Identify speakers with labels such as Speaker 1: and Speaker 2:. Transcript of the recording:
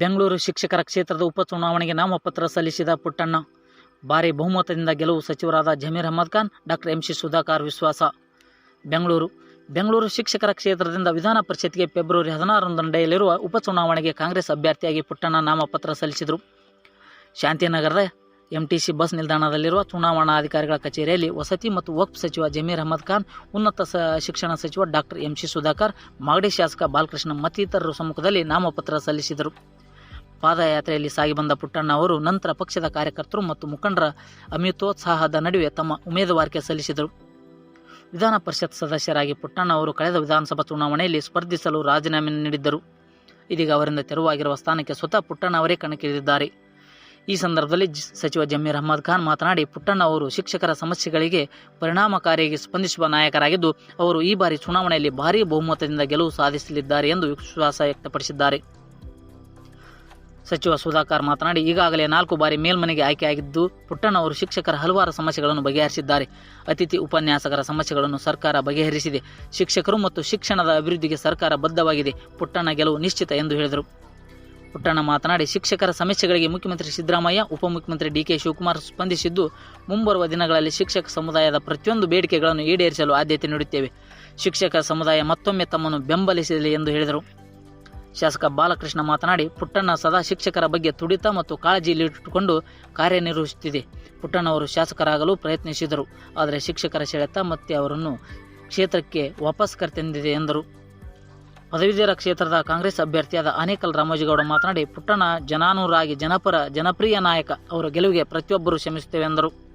Speaker 1: ಬೆಂಗಳೂರು ಶಿಕ್ಷಕರ ಕ್ಷೇತ್ರದ ಉಪಚುನಾವಣೆಗೆ ನಾಮಪತ್ರ ಸಲ್ಲಿಸಿದ ಪುಟ್ಟಣ್ಣ. ಭಾರಿ ಬಹುಮತದಿಂದ ಗೆಲುವು ಸಚಿವರಾದ Zameer Ahmed Khan, doctor M C Sudhakar ವಿಶ್ವಾಸ. ಬೆಂಗಳೂರು. ಬೆಂಗಳೂರು ಶಿಕ್ಷಕರ ಕ್ಷೇತ್ರದಿಂದ ವಿಧಾನ ಪರಿಷತ್ಗೆ ಫೆಬ್ರವರಿ ಹದಿನಾರರಂದು ನಡೆಯಲಿರುವ ಉಪಚುನಾವಣೆಗೆ ಕಾಂಗ್ರೆಸ್ ಅಭ್ಯರ್ಥಿಯಾಗಿ ಪುಟ್ಟಣ್ಣ ನಾಮಪತ್ರ ಸಲ್ಲಿಸಿದರು. ಶಾಂತಿನಗರದ ಎಂಟಿಸಿ ಬಸ್ ನಿಲ್ದಾಣದಲ್ಲಿರುವ ಚುನಾವಣಾಧಿಕಾರಿಗಳ ಕಚೇರಿಯಲ್ಲಿ ವಸತಿ ಮತ್ತು ವಕ್ಫ್ ಸಚಿವ ಜಮೀರ್ ಅಹಮದ್ ಖಾನ್, ಉನ್ನತ ಶಿಕ್ಷಣ ಸಚಿವ doctor M C Sudhakar, Magadi ಶಾಸಕ ಬಾಲಕೃಷ್ಣ ಮತ್ತಿತರರು ಸಮ್ಮುಖದಲ್ಲಿ ನಾಮಪತ್ರ ಸಲ್ಲಿಸಿದರು. ಪಾದಯಾತ್ರೆಯಲ್ಲಿ ಸಾಗಿ ಬಂದ ಪುಟ್ಟಣ್ಣ ಅವರು ನಂತರ ಪಕ್ಷದ ಕಾರ್ಯಕರ್ತರು ಮತ್ತು ಮುಖಂಡರ ಅಮಿತೋತ್ಸಾಹದ ನಡುವೆ ತಮ್ಮ ಉಮೇದುವಾರಿಕೆ ಸಲ್ಲಿಸಿದರು. ವಿಧಾನ ಪರಿಷತ್ ಸದಸ್ಯರಾಗಿ ಪುಟ್ಟಣ್ಣ ಅವರು ಕಳೆದ ವಿಧಾನಸಭಾ ಚುನಾವಣೆಯಲ್ಲಿ ಸ್ಪರ್ಧಿಸಲು ರಾಜೀನಾಮೆ ನೀಡಿದ್ದರು. ಇದೀಗ ಅವರಿಂದ ತೆರವಾಗಿರುವ ಸ್ಥಾನಕ್ಕೆ ಸ್ವತಃ ಪುಟ್ಟಣ್ಣ ಅವರೇ ಕಣಕ್ಕಿಳಿದಿದ್ದಾರೆ. ಈ ಸಂದರ್ಭದಲ್ಲಿ ಸಚಿವ ಜಮೀರ್ ಅಹಮದ್ ಖಾನ್ ಮಾತನಾಡಿ, ಪುಟ್ಟಣ್ಣ ಅವರು ಶಿಕ್ಷಕರ ಸಮಸ್ಯೆಗಳಿಗೆ ಪರಿಣಾಮಕಾರಿಯಾಗಿ ಸ್ಪಂದಿಸುವ ನಾಯಕರಾಗಿದ್ದು, ಅವರು ಈ ಬಾರಿ ಚುನಾವಣೆಯಲ್ಲಿ ಭಾರೀ ಬಹುಮತದಿಂದ ಗೆಲುವು ಸಾಧಿಸಲಿದ್ದಾರೆ ಎಂದು ವಿಶ್ವಾಸ ವ್ಯಕ್ತಪಡಿಸಿದ್ದಾರೆ. ಸಚಿವ ಸುಧಾಕರ್ ಮಾತನಾಡಿ, ಈಗಾಗಲೇ ನಾಲ್ಕು ಬಾರಿ ಮೇಲ್ಮನೆಗೆ ಆಯ್ಕೆಯಾಗಿದ್ದು ಪುಟ್ಟಣ್ಣ ಅವರು ಶಿಕ್ಷಕರ ಹಲವಾರು ಸಮಸ್ಯೆಗಳನ್ನು ಬಗೆಹರಿಸಿದ್ದಾರೆ. ಅತಿಥಿ ಉಪನ್ಯಾಸಕರ ಸಮಸ್ಯೆಗಳನ್ನು ಸರ್ಕಾರ ಬಗೆಹರಿಸಿದೆ. ಶಿಕ್ಷಕರು ಮತ್ತು ಶಿಕ್ಷಣದ ಅಭಿವೃದ್ಧಿಗೆ ಸರ್ಕಾರ ಬದ್ಧವಾಗಿದೆ. ಪುಟ್ಟಣ್ಣ ಗೆಲುವು ನಿಶ್ಚಿತ ಎಂದು ಹೇಳಿದರು. ಪುಟ್ಟಣ್ಣ ಮಾತನಾಡಿ, ಶಿಕ್ಷಕರ ಸಮಸ್ಯೆಗಳಿಗೆ ಮುಖ್ಯಮಂತ್ರಿ ಸಿದ್ದರಾಮಯ್ಯ, ಉಪಮುಖ್ಯಮಂತ್ರಿ ಡಿಕೆ ಶಿವಕುಮಾರ್ ಸ್ಪಂದಿಸಿದ್ದು, ಮುಂಬರುವ ದಿನಗಳಲ್ಲಿ ಶಿಕ್ಷಕ ಸಮುದಾಯದ ಪ್ರತಿಯೊಂದು ಬೇಡಿಕೆಗಳನ್ನು ಈಡೇರಿಸಲು ಆದ್ಯತೆ ನೀಡುತ್ತೇವೆ. ಶಿಕ್ಷಕ ಸಮುದಾಯ ಮತ್ತೊಮ್ಮೆ ತಮ್ಮನ್ನು ಬೆಂಬಲಿಸಲಿ ಎಂದು ಹೇಳಿದರು. ಶಾಸಕ ಬಾಲಕೃಷ್ಣ ಮಾತನಾಡಿ, ಪುಟ್ಟಣ್ಣ ಸದಾ ಶಿಕ್ಷಕರ ಬಗ್ಗೆ ತುಡಿತ ಮತ್ತು ಕಾಳಜಿಯಲ್ಲಿಟ್ಟುಕೊಂಡು ಕಾರ್ಯನಿರ್ವಹಿಸುತ್ತಿದೆ. ಪುಟ್ಟಣ್ಣವರು ಶಾಸಕರಾಗಲು ಪ್ರಯತ್ನಿಸಿದರು, ಆದರೆ ಶಿಕ್ಷಕರ ಸೆಳೆತ ಮತ್ತೆ ಅವರನ್ನು ಕ್ಷೇತ್ರಕ್ಕೆ ವಾಪಸ್ ಕರೆತಂದಿದೆ ಎಂದರು. ಪದವೀಧರ ಕ್ಷೇತ್ರದ ಕಾಂಗ್ರೆಸ್ ಅಭ್ಯರ್ಥಿಯಾದ ಅನೇಕಲ್ ರಾಮೋಜಿಗೌಡ ಮಾತನಾಡಿ, ಪುಟ್ಟಣ್ಣ ಜನಾನುರಾಗಿ ಜನಪರ, ಜನಪ್ರಿಯ ನಾಯಕ, ಅವರ ಗೆಲುವಿಗೆ ಪ್ರತಿಯೊಬ್ಬರು ಶ್ರಮಿಸುತ್ತೇವೆ ಎಂದರು.